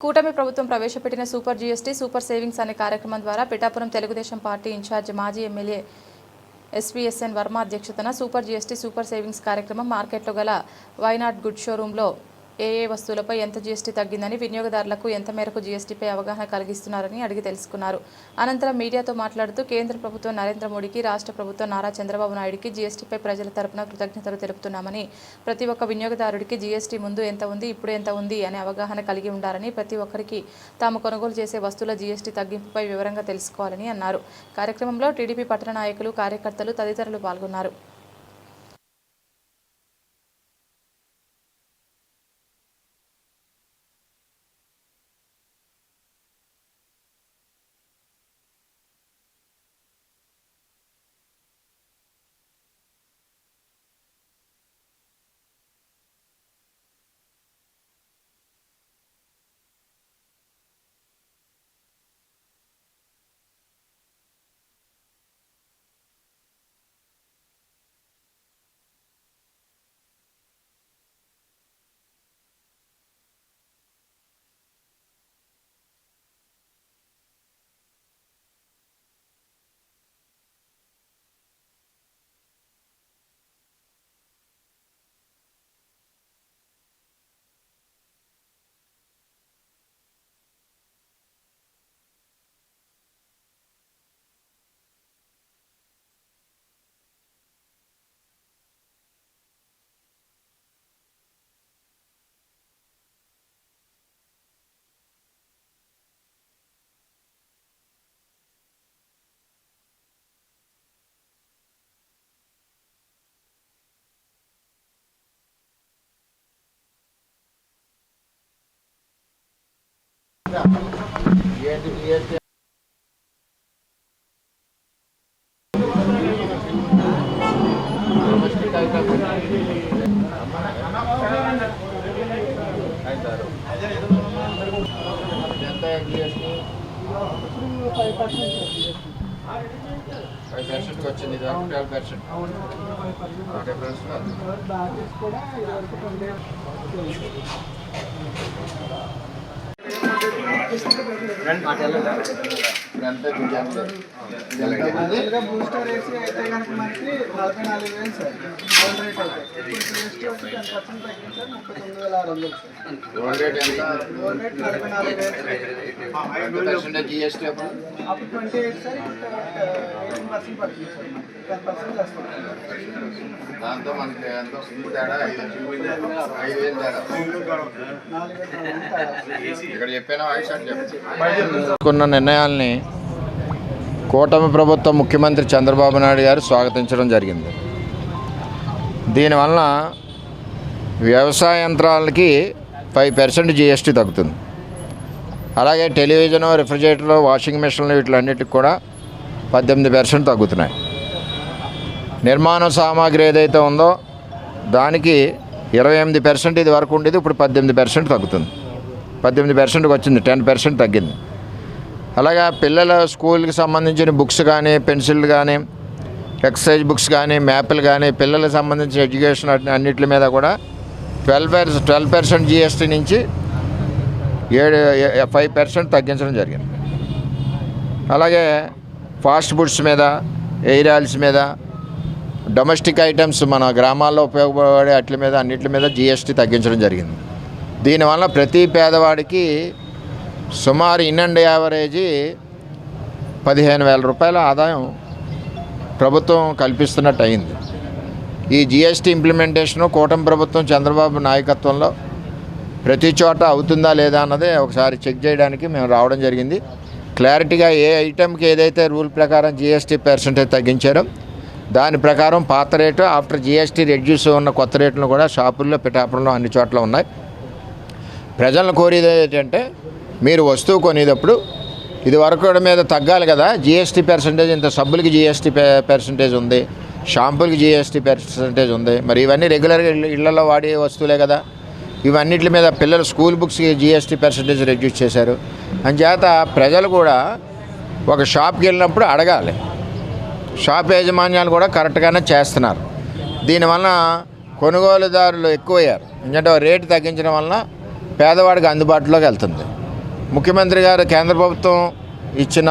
కూటమి ప్రభుత్వం ప్రవేశపెట్టిన సూపర్ జీఎస్టీ సూపర్ సేవింగ్స్ అనే కార్యక్రమం ద్వారా పిఠాపురం తెలుగుదేశం పార్టీ ఇన్ఛార్జ్ మాజీ ఎమ్మెల్యే ఎస్వీఎస్ఎన్ వర్మ అధ్యక్షతన సూపర్ జీఎస్టీ సూపర్ సేవింగ్స్ కార్యక్రమం మార్కెట్లో గల వైనాడ్ గుడ్ షోరూంలో ఏ ఏ వస్తువులపై ఎంత జీఎస్టీ తగ్గిందని వినియోగదారులకు ఎంత మేరకు జీఎస్టీపై అవగాహన కలిగిస్తున్నారని అడిగి తెలుసుకున్నారు. అనంతరం మీడియాతో మాట్లాడుతూ కేంద్ర ప్రభుత్వం నరేంద్ర మోడీకి రాష్ట్ర ప్రభుత్వం నారా చంద్రబాబు నాయుడికి జీఎస్టీపై ప్రజల తరపున కృతజ్ఞతలు తెలుపుతున్నామని ప్రతి ఒక్క వినియోగదారుడికి జీఎస్టీ ముందు ఎంత ఉంది ఇప్పుడు ఎంత ఉంది అనే అవగాహన కలిగి ఉండాలని ప్రతి ఒక్కరికి తాము కొనుగోలు చేసే వస్తువుల జీఎస్టీ తగ్గింపుపై వివరంగా తెలుసుకోవాలని అన్నారు. కార్యక్రమంలో టీడీపీ పట్టణ నాయకులు కార్యకర్తలు తదితరులు పాల్గొన్నారు. ఫైవ్ పర్సెంట్ ఫైవ్ వచ్చింది ఇది వరకు ట్వెల్వ్ పర్సెంట్ డిఫరెన్స్ కూడా ఇది ఎంత గురించి మామూలుగా బూస్టర్ వేసి అయితే కనుక మనకి నలభై నాలుగు వేలు సార్. గోల్డ్ రేట్ అయితే. ఇప్పుడు జిఎస్టీ వచ్చి టెన్ పర్సెంట్ తగ్గింది సార్ ముప్పై తొమ్మిది వేల ఆరు వందలు సార్. గోల్డ్ రేట్ ఎంత? గోల్డ్ రేట్ నలభై నాలుగు వేలు సార్. ఎంత పర్సెంటేజ్ జిఎస్టీ అప్పుడు? అప్పుడు ట్వంటీ ఎయిట్ సార్ ఇప్పుడు ఎయిటీన్ పర్సెంట్ పడుతుంది సార్. టెన్ పర్సెంట్ వస్తుంది దాంతో మనకి ఎంత వస్తుంది? తేడా ఐదు వేలు. తేడా. ఇక్కడ చెప్పాను? వాయిస్ అంటే తీసుకున్న నిర్ణయాల్ని కూటమి ప్రభుత్వం ముఖ్యమంత్రి చంద్రబాబు నాయుడు గారు స్వాగతించడం జరిగింది. దీనివలన వ్యవసాయ యంత్రాలకి ఫైవ్ పర్సెంట్ జిఎస్టీ తగ్గుతుంది. అలాగే టెలివిజన్ రిఫ్రిజిరేటర్లు వాషింగ్ మిషన్లు వీటిలన్నిటికి కూడా పద్దెనిమిది పర్సెంట్ తగ్గుతున్నాయి. నిర్మాణ సామాగ్రి ఏదైతే ఉందో దానికి ఇరవై ఎనిమిది పర్సెంట్ ఇది వరకు ఉండేది ఇప్పుడు పద్దెనిమిది పర్సెంట్ తగ్గుతుంది. పద్దెనిమిది పర్సెంట్కి వచ్చింది టెన్ పర్సెంట్ తగ్గింది. అలాగే పిల్లల స్కూల్కి సంబంధించిన బుక్స్ కానీ పెన్సిల్ కానీ ఎక్సర్సైజ్ బుక్స్ కానీ మ్యాప్లు కానీ పిల్లలకు సంబంధించిన ఎడ్యుకేషన్ అన్ని- అన్నిటి మీద కూడా twelve percent twelve percent GST నుంచి ఏడు ఫైవ్ పర్సెంట్ తగ్గించడం జరిగింది. అలాగే ఫాస్ట్ ఫుడ్స్ మీద ఎయిర్ ఆయిల్స్ మీద డొమెస్టిక్ ఐటమ్స్ మన గ్రామాల్లో ఉపయోగపడే వాటి మీద అన్నిటి మీద జిఎస్టీ తగ్గించడం జరిగింది. దీనివల్ల ప్రతి పేదవాడికి సుమారు ఇన్ అండ్ యావరేజీ పదిహేను వేల రూపాయల ఆదాయం ప్రభుత్వం కల్పిస్తున్నట్టు అయింది ఈ జిఎస్టీ ఇంప్లిమెంటేషను కూటమి ప్రభుత్వం చంద్రబాబు నాయకత్వంలో ప్రతి చోట అవుతుందా లేదా అన్నదే ఒకసారి చెక్ చేయడానికి మేము రావడం జరిగింది. క్లారిటీగా ఏ ఐటెంకి ఏదైతే రూల్ ప్రకారం జిఎస్టీ పర్సెంటేజ్ తగ్గించారో దాని ప్రకారం పాత రేటు ఆఫ్టర్ జిఎస్టీ రెడ్యూస్ ఉన్న కొత్త రేట్లు కూడా షాపుల్లో పిఠాపురంలో అన్ని చోట్ల ఉన్నాయి. ప్రజలను కోరేది ఏంటంటే మీరు వస్తువు కొనేటప్పుడు ఇది వరకు మీద తగ్గాలి కదా. జిఎస్టీ పర్సంటేజ్ ఇంత సబ్బులకి జిఎస్టీ పర్సంటేజ్ ఉంది. షాంపూలకి జిఎస్టీ పర్సంటేజ్ ఉంది. మరి ఇవన్నీ రెగ్యులర్గా ఇళ్ళలో వాడే వస్తువులే కదా. ఇవన్నిటి మీద పిల్లల స్కూల్ బుక్స్కి జిఎస్టీ పర్సంటేజ్ రెడ్యూస్ చేశారు. అంచేత ప్రజలు కూడా ఒక షాప్కి వెళ్ళినప్పుడు అడగాలి. షాప్ యాజమాన్యాలు కూడా కరెక్ట్గానే చేస్తున్నారు. దీనివల్ల కొనుగోలుదారులు ఎక్కువయ్యారు. ఎందుకంటే రేటు తగ్గించడం వలన పేదవాడికి అందుబాటులోకి వెళ్తుంది. ముఖ్యమంత్రి గారు కేంద్ర ప్రభుత్వం ఇచ్చిన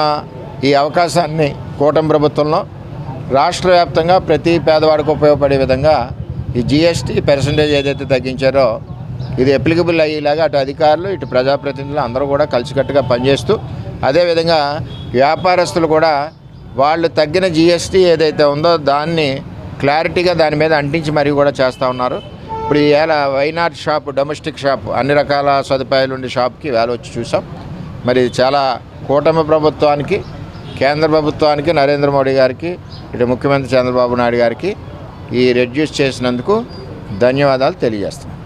ఈ అవకాశాన్ని కూటమి ప్రభుత్వంలో రాష్ట్ర వ్యాప్తంగా ప్రతి పేదవాడికి ఉపయోగపడే విధంగా ఈ జిఎస్టీ పర్సంటేజ్ ఏదైతే తగ్గించారో ఇది అప్లికబుల్ అయ్యేలాగా అటు అధికారులు ఇటు ప్రజాప్రతినిధులు అందరూ కూడా కలిసికట్టుగా పనిచేస్తూ అదేవిధంగా వ్యాపారస్తులు కూడా వాళ్ళు తగ్గిన జిఎస్టీ ఏదైతే ఉందో దాన్ని క్లారిటీగా దాని మీద అంటించి మరీ కూడా చేస్తూ ఉన్నారు. ఇప్పుడు ఈ వైనాట్ షాప్ డొమెస్టిక్ షాప్ అన్ని రకాల సదుపాయాలు ఉండే షాప్కి వేళ వచ్చి చూసాం. మరి చాలా కూటమి ప్రభుత్వానికి కేంద్ర ప్రభుత్వానికి నరేంద్ర మోడీ గారికి ఇటు ముఖ్యమంత్రి చంద్రబాబు నాయుడు గారికి ఈ రెడ్యూస్ చేసినందుకు ధన్యవాదాలు తెలియజేస్తున్నాం.